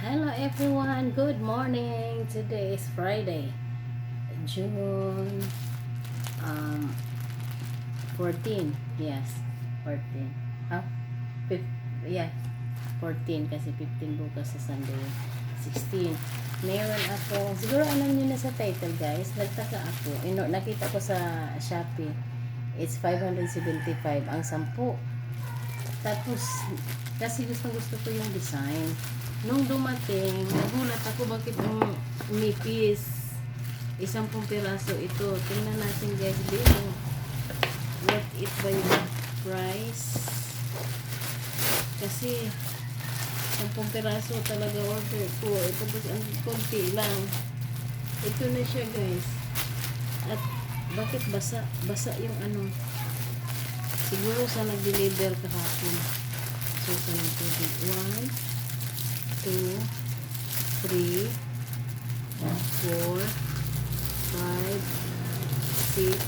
Hello everyone, good morning. Today is Friday, June um 14. Yes, 14. Ah, fif- yeah, 14 kasi 15 bukas sa Sunday. 16. Meron ako, siguro alam niyo na sa title guys, nagtaka ako. Ino, nakita ko sa Shopee. It's 575 ang 10. Tapos, kasi gusto gusto ko yung design. Nung dumating, nagulat ako bakit ang nipis. Isang pong piraso ito. Tingnan natin guys, bilang what it by the price. Kasi, sampung piraso talaga order ko. Ito ba ang konti lang. Ito na siya guys. At bakit basa? Basa yung ano. Siguro sa nag-deliver kahapon. So, sa nag-tubig. One, two, three, four, five, six,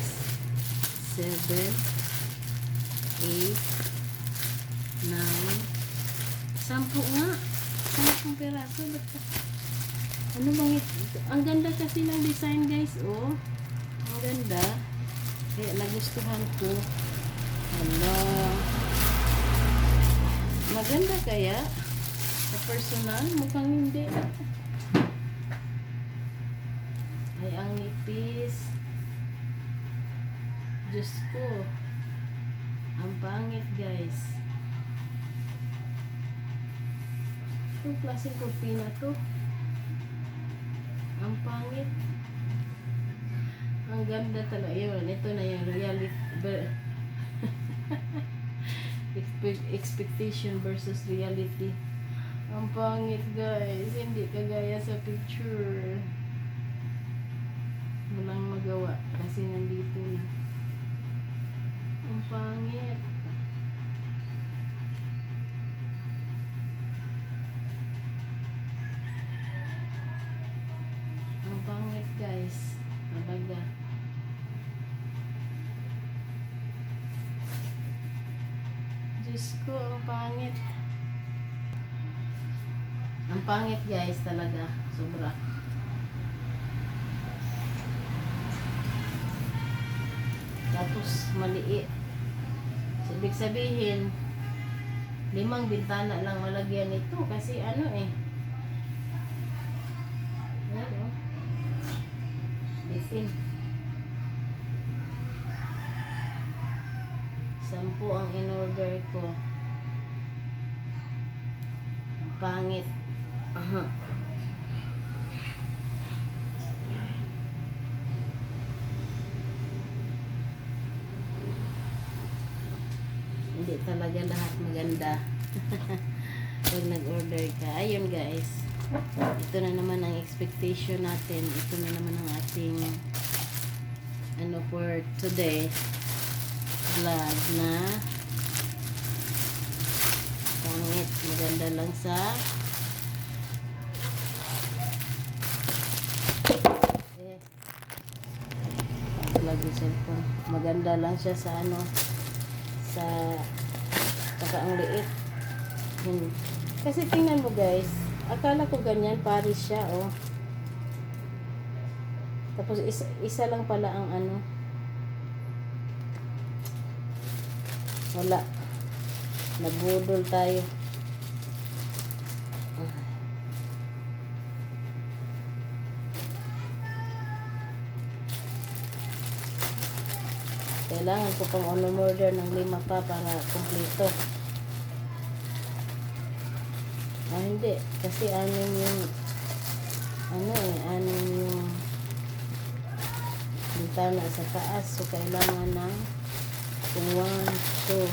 seven, eight, nine, sampu nga. Sampung peraso. Ano bang ito? Ang ganda kasi ng design guys, oh. Ang ganda. Kaya nagustuhan ko. Hala. Maganda kaya? Sa personal, mukhang hindi. Ay, ang nipis. Diyos ko. Ang pangit, guys. Itong klaseng kurtina to. Ang pangit. Ang ganda talaga. Yun, ito na yung reality. Expectation versus reality. Ang pangit guys, hindi kagaya sa picture. Walang magawa kasi nandito na. Ang pangit. Ang pangit guys. Diyos ko, ang pangit. Ang pangit guys talaga. Sobra. Tapos maliit. So, ibig sabihin, limang bintana lang malagyan nito kasi ano eh. Ano? Bitin. Sampu ang in-order ko. Ang Pangit. Aha. Hindi talaga lahat maganda. Pag nag-order ka. Ayun guys. Ito na naman ang expectation natin. Ito na naman ang ating ano for today vlog na pangit. Maganda lang sa eh, vlog yung cellphone. Maganda lang siya sa ano sa saka ang liit. Hmm. Kasi tingnan mo guys, akala ko ganyan, Paris siya, oh. Tapos isa, isa lang pala ang ano. Wala. Nabudol tayo. Kailangan ko pang on-order ng lima pa para kumpleto. Ah, hindi. Kasi anim yung ano eh, anim yung bintana sa taas. So, kailangan ng kung 1, 2,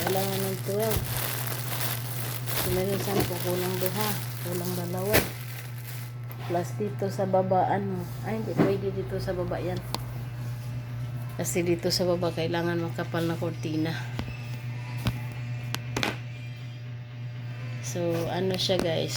kailangan ng 12. So, meron 10, kulang duha, kulang dalawa. Plus dito sa baba, ano, ay hindi, pwede dito sa baba yan. Kasi dito sa baba, kailangan makapal na kortina. So, ano siya guys,